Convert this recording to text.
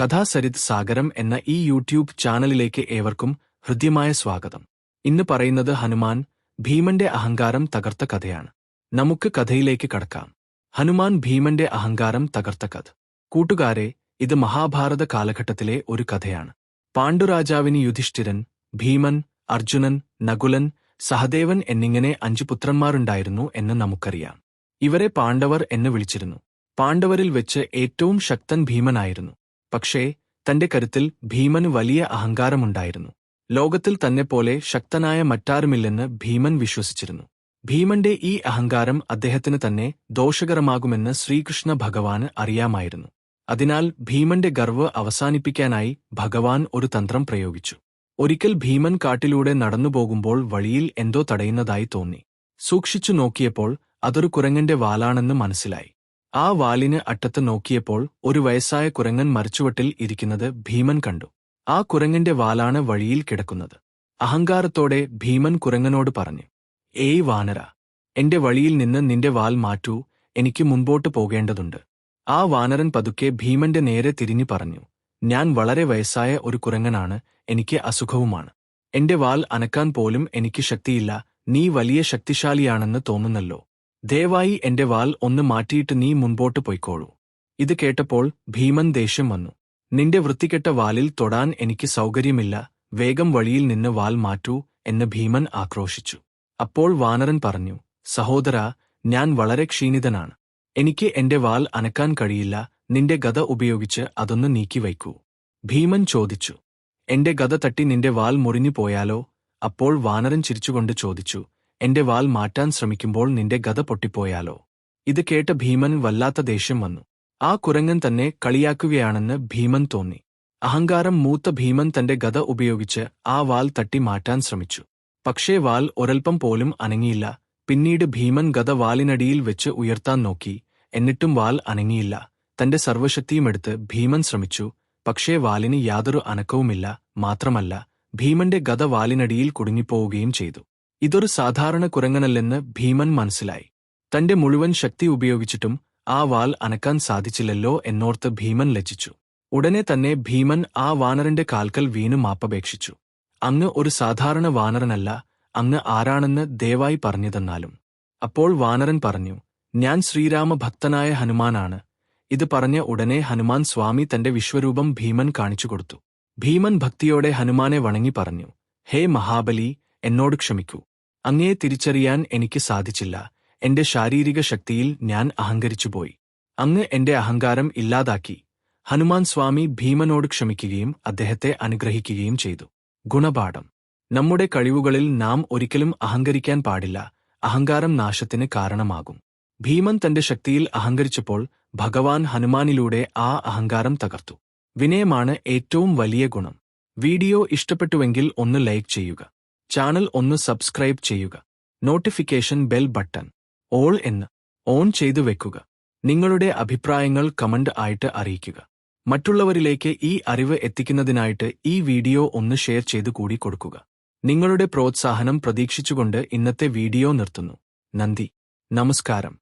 കഥാസരിത് സാഗരം എന്ന ഈ യൂട്യൂബ് ചാനലിലേക്ക് ഏവർക്കും ഹൃദ്യമായ സ്വാഗതം. ഇന്ന് പറയുന്നത് ഹനുമാൻ ഭീമന്റെ അഹങ്കാരം തകർത്ത കഥയാണ്. നമുക്ക് കഥയിലേക്ക് കടക്കാം. ഹനുമാൻ ഭീമന്റെ അഹങ്കാരം തകർത്ത കഥ. കൂട്ടുകാരെ ഇത് മഹാഭാരത കാലഘട്ടത്തിലെ ഒരു കഥയാണ്. പാണ്ഡുരാജാവിന് യുധിഷ്ഠിരൻ ഭീമൻ അർജുനൻ നകുലൻ സഹദേവൻ എന്നിങ്ങനെ അഞ്ചു പുത്രന്മാരുണ്ടായിരുന്നു എന്ന് നമുക്കറിയാം. ഇവരെ പാണ്ഡവർ എന്ന് വിളിച്ചിരുന്നു. പാണ്ഡവരിൽ വെച്ച് ഏറ്റവും ശക്തൻ ഭീമനായിരുന്നു. പക്ഷേ തന്റെ കരുത്തിൽ ഭീമന് വലിയ അഹങ്കാരമുണ്ടായിരുന്നു. ലോകത്തിൽ തന്നെപ്പോലെ ശക്തനായ മറ്റാരുമില്ലെന്ന് ഭീമൻ വിശ്വസിച്ചിരുന്നു. ഭീമന്റെ ഈ അഹങ്കാരം അദ്ദേഹത്തിന് തന്നെ ദോഷകരമാകുമെന്ന് ശ്രീകൃഷ്ണ ഭഗവാന് അറിയാമായിരുന്നു. അതിനാൽ ഭീമന്റെ ഗർവ് അവസാനിപ്പിക്കാനായി ഭഗവാൻ ഒരു തന്ത്രം പ്രയോഗിച്ചു. ഒരിക്കൽ ഭീമൻ കാട്ടിലൂടെ നടന്നുപോകുമ്പോൾ വഴിയിൽ എന്തോ തടയുന്നതായി തോന്നി. സൂക്ഷിച്ചു നോക്കിയപ്പോൾ അതൊരു കുരങ്ങന്റെ വാലാണെന്ന് മനസ്സിലായി. ആ വാലിന് അറ്റത്ത് നോക്കിയപ്പോൾ ഒരു വയസ്സായ കുരങ്ങൻ മരച്ചുവട്ടിൽ ഇരിക്കുന്നത് ഭീമൻ കണ്ടു. ആ കുരങ്ങന്റെ വാലാണ് വഴിയിൽ കിടക്കുന്നത്. അഹങ്കാരത്തോടെ ഭീമൻ കുരങ്ങനോട് പറഞ്ഞു ഏയ് വാനര എന്റെ വഴിയിൽ നിന്ന് നിന്റെ വാൽ മാറ്റൂ എനിക്ക് മുൻപോട്ട് പോകേണ്ടതുണ്ട്. ആ വാനരൻ പതുക്കെ ഭീമന്റെ നേരെ തിരിഞ്ഞു പറഞ്ഞു ഞാൻ വളരെ വയസ്സായ ഒരു കുരങ്ങനാണ് എനിക്ക് അസുഖവുമാണ്. എന്റെ വാൽ അനക്കാൻ പോലും എനിക്ക് ശക്തിയില്ല നീ വലിയ ശക്തിശാലിയാണെന്ന് തോന്നുന്നല്ലോ. ദയവായി എന്റെ വാൽ ഒന്ന് മാറ്റിയിട്ട് നീ മുൻപോട്ട് പൊയ്ക്കോളൂ. ഇത് കേട്ടപ്പോൾ ഭീമൻ ദേഷ്യം വന്നു. നിന്റെ വൃത്തികെട്ട വാലിൽ തൊടാൻ എനിക്ക് സൗകര്യമില്ല. വേഗം വഴിയിൽ നിന്ന് വാൽ മാറ്റൂ എന്ന് ഭീമൻ ആക്രോശിച്ചു. അപ്പോൾ വാനരൻ പറഞ്ഞു സഹോദര ഞാൻ വളരെ ക്ഷീണിതനാണ്. എനിക്ക് എന്റെ വാൽ അനക്കാൻ കഴിയില്ല. നിന്റെ ഗത ഉപയോഗിച്ച് അതൊന്ന് നീക്കിവയ്ക്കൂ ഭീമൻ ചോദിച്ചു എന്റെ ഗത തട്ടി നിന്റെ വാൽ മുറിഞ്ഞു പോയാലോ? അപ്പോൾ വാനരൻ ചിരിച്ചുകൊണ്ട് ചോദിച്ചു എന്റെ വാൽ മാറ്റാൻ ശ്രമിക്കുമ്പോൾ നിന്റെ ഗത പൊട്ടിപ്പോയാലോ? ഇത് കേട്ട ഭീമൻ വല്ലാത്ത ദേഷ്യം വന്നു. ആ കുരങ്ങൻ തന്നെ കളിയാക്കുകയാണെന്ന് ഭീമൻ തോന്നി. അഹങ്കാരം മൂത്ത ഭീമൻ തന്റെ ഗത ഉപയോഗിച്ച് ആ വാൽ തട്ടി മാറ്റാൻ ശ്രമിച്ചു. പക്ഷേ വാൽ ഒരൽപ്പം പോലും അനങ്ങിയില്ല. പിന്നീട് ഭീമൻ ഗത വാലിനടിയിൽ വെച്ച് ഉയർത്താൻ നോക്കി. എന്നിട്ടും വാൽ അനങ്ങിയില്ല. തന്റെ സർവശക്തിയുമെടുത്ത് ഭീമൻ ശ്രമിച്ചു. പക്ഷേ വാലിന് യാതൊരു അനക്കവുമില്ല. മാത്രമല്ല ഭീമന്റെ ഗത വാലിനടിയിൽ കുടുങ്ങിപ്പോവുകയും ചെയ്തു. ഇതൊരു സാധാരണ കുരങ്ങനല്ലെന്ന് ഭീമൻ മനസ്സിലായി. തന്റെ മുഴുവൻ ശക്തി ഉപയോഗിച്ചിട്ടും ആ വാൽ അനക്കാൻ സാധിച്ചില്ലല്ലോ എന്നോർത്ത് ഭീമൻ ലജ്ജിച്ചു. ഉടനെ തന്നെ ഭീമൻ ആ വാനറിന്റെ കാൽക്കൽ വീണു മാപ്പപേക്ഷിച്ചു. അങ്ങ് ഒരു സാധാരണ വാനരനല്ല അങ്ങ് ആരാണെന്ന് ദയവായി പറഞ്ഞുതന്നാലും. അപ്പോൾ വാനരൻ പറഞ്ഞു ഞാൻ ശ്രീരാമഭക്തനായ ഹനുമാനാണ്. ഇത് പറഞ്ഞ ഉടനെ ഹനുമാൻ സ്വാമി തന്റെ വിശ്വരൂപം ഭീമൻ കാണിച്ചു കൊടുത്തു. ഭീമൻ ഭക്തിയോടെ ഹനുമാനെ വണങ്ങി പറഞ്ഞു ഹേ മഹാബലി എന്നോട് ക്ഷമിക്കൂ. അങ്ങയെ തിരിച്ചറിയാൻ എനിക്ക് സാധിച്ചില്ല. എന്റെ ശാരീരിക ശക്തിയിൽ ഞാൻ അഹങ്കരിച്ചുപോയി. അങ്ങ് എന്റെ അഹങ്കാരം ഇല്ലാതാക്കി. ഹനുമാൻ സ്വാമി ഭീമനോട് ക്ഷമിക്കുകയും അദ്ദേഹത്തെ അനുഗ്രഹിക്കുകയും ചെയ്തു. ഗുണപാഠം. നമ്മുടെ കഴിവുകളിൽ നാം ഒരിക്കലും അഹങ്കരിക്കാൻ പാടില്ല. അഹങ്കാരം നാശത്തിന് കാരണമാകും. ഭീമൻ തന്റെ ശക്തിയിൽ അഹങ്കരിച്ചപ്പോൾ ഭഗവാൻ ഹനുമാനിലൂടെ ആ അഹങ്കാരം തകർത്തു. വിനയമാണ് ഏറ്റവും വലിയ ഗുണം. വീഡിയോ ഇഷ്ടപ്പെട്ടുവെങ്കിൽ ഒന്ന് ലൈക്ക് ചെയ്യുക. ചാനൽ ഒന്ന് സബ്സ്ക്രൈബ് ചെയ്യുക. Notification bell button. ഓൾ എന്ന് ഓൺ ചെയ്തു വെക്കുക. നിങ്ങളുടെ അഭിപ്രായങ്ങൾ കമന്റ് ആയിട്ട് അറിയിക്കുക. മറ്റുള്ളവരിലേക്ക് ഈ അറിവ് എത്തിക്കുന്നതിനായിട്ട് ഈ വീഡിയോ ഒന്ന് ഷെയർ ചെയ്തു കൂടി കൊടുക്കുക. നിങ്ങളുടെ പ്രോത്സാഹനം പ്രതീക്ഷിച്ചുകൊണ്ട് ഇന്നത്തെ വീഡിയോ നിർത്തുന്നു. നന്ദി. നമസ്കാരം.